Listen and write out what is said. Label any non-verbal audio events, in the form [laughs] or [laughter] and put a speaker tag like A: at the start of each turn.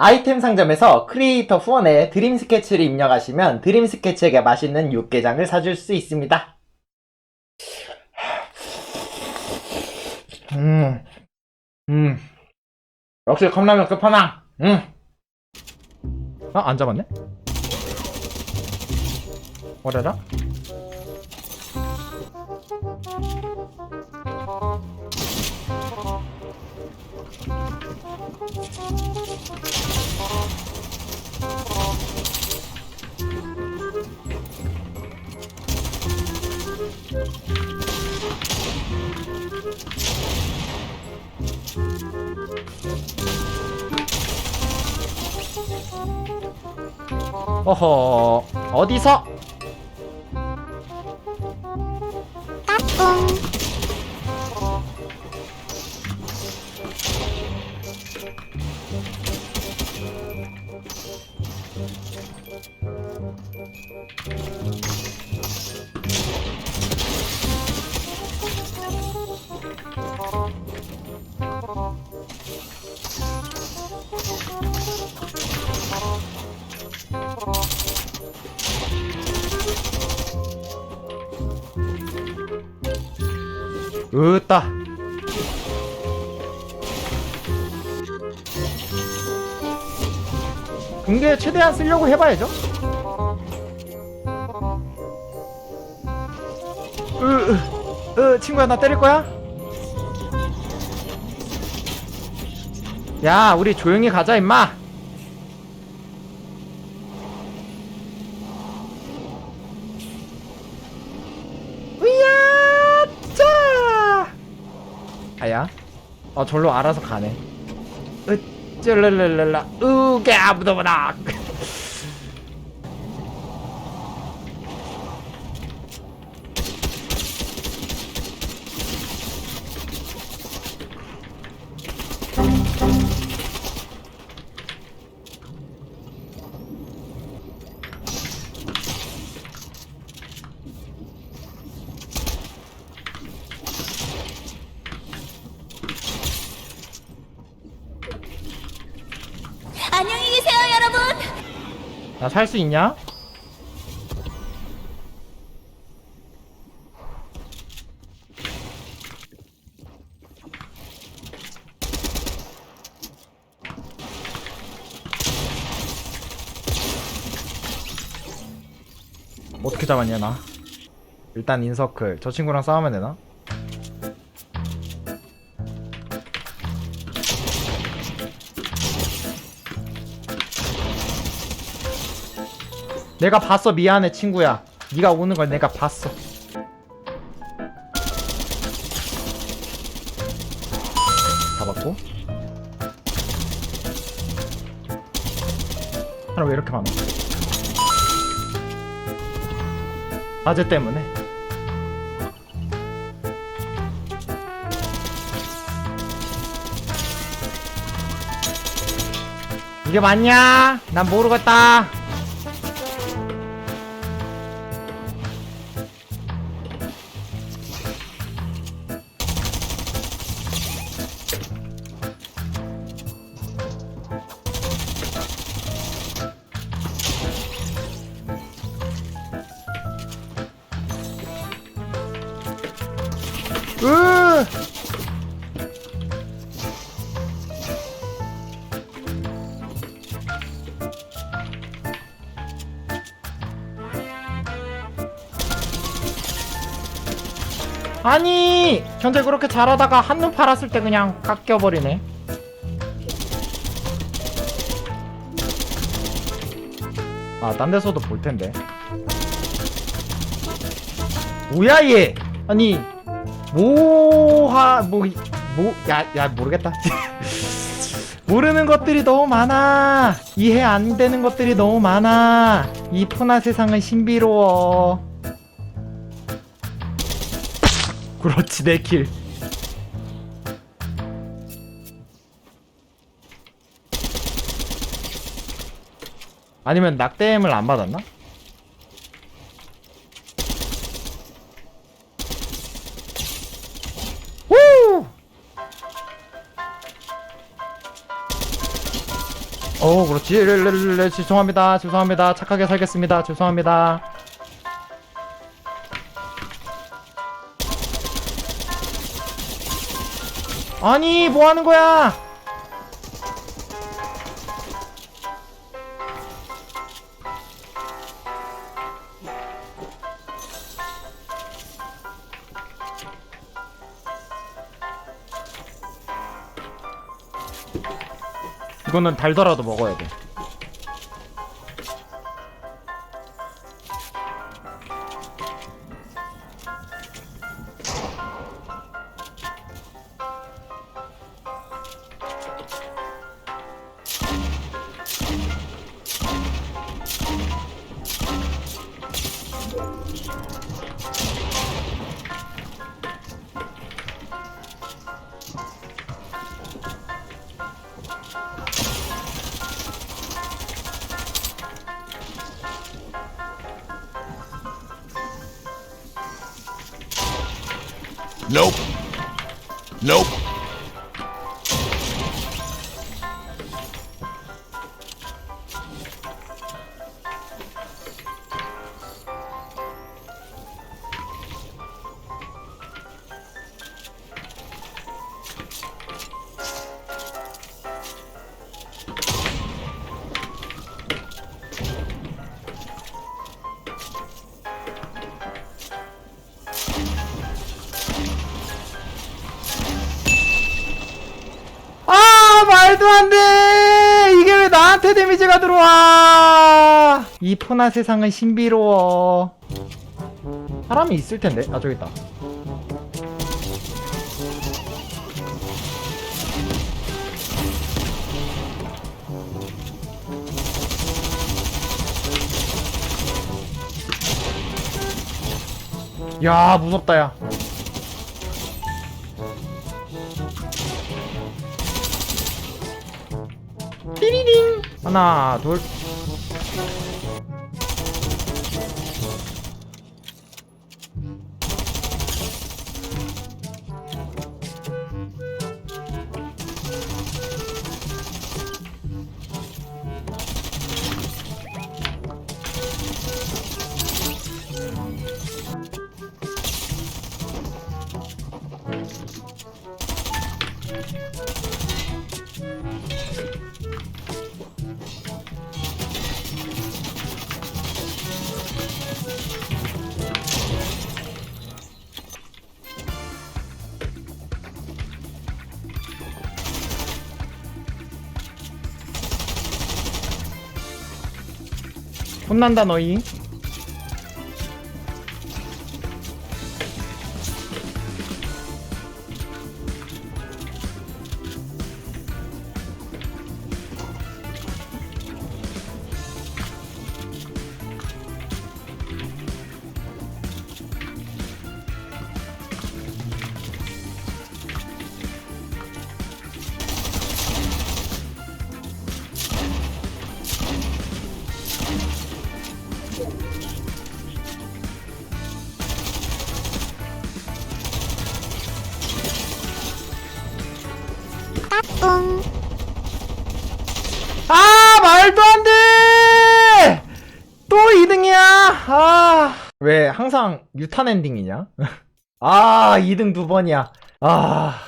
A: 아이템 상점에서 크리에이터 후원에 드림 스케치를 입력하시면 드림 스케치에게 맛있는 육개장을 사줄 수 있습니다. 음, 음, 역시 컵라면 끝판왕. 음. 아, 안 잡았네? 어라라? 어허, 어디서? 으따. 근데 최대한 쓰려고 해봐야죠. 으, 으, 으, 친구야, 나 때릴 거야? 야, 우리 조용히 가자, 임마. 으야, 짜! 아야? 어, 절로 알아서 가네. 으, 찔르르르라, 으게, 아무도보다! 나 살 수 있냐? 어떻게 잡았냐 나 일단 인서클 저 친구랑 싸우면 되나? 내가 봤어 미안해 친구야. 네가 오는 걸 내가 봤어. 잡았고. 하나 왜 이렇게 많아? 아재 때문에. 이게 맞냐? 난 모르겠다 아니 현재 그렇게 잘하다가 한눈 팔았을 때 그냥 깎여버리네. 아 딴 데서도 볼 텐데. 뭐야 얘? 아니 뭐하 뭐뭐야야 모르겠다. [laughs] 모르는 것들이 너무 많아. 이해 안 되는 것들이 너무 많아. 이 푸나 세상은 신비로워 그렇지 내킬 아니면 낙댐을 안 받았나? 우! 어, 그렇지. 죄송합니다. 죄송합니다. 착하게 살겠습니다. 죄송합니다. 아니, 뭐 하는 거야? 이거는 달더라도 먹어야 돼.
B: Nope. Nope.
A: 말도 안 돼! 이게 왜 나한테 데미지가 들어와? 이 푸나 세상은 신비로워. 사람이 있을 텐데. 아 저기 있다. 야 무섭다 야. 띠리링. 하나 둘 혼난다 너희 아 말도 안 돼! 또 2등이야. 아. 왜 항상 유탄 엔딩이냐? [laughs] 아, 2등 두 번이야. 아.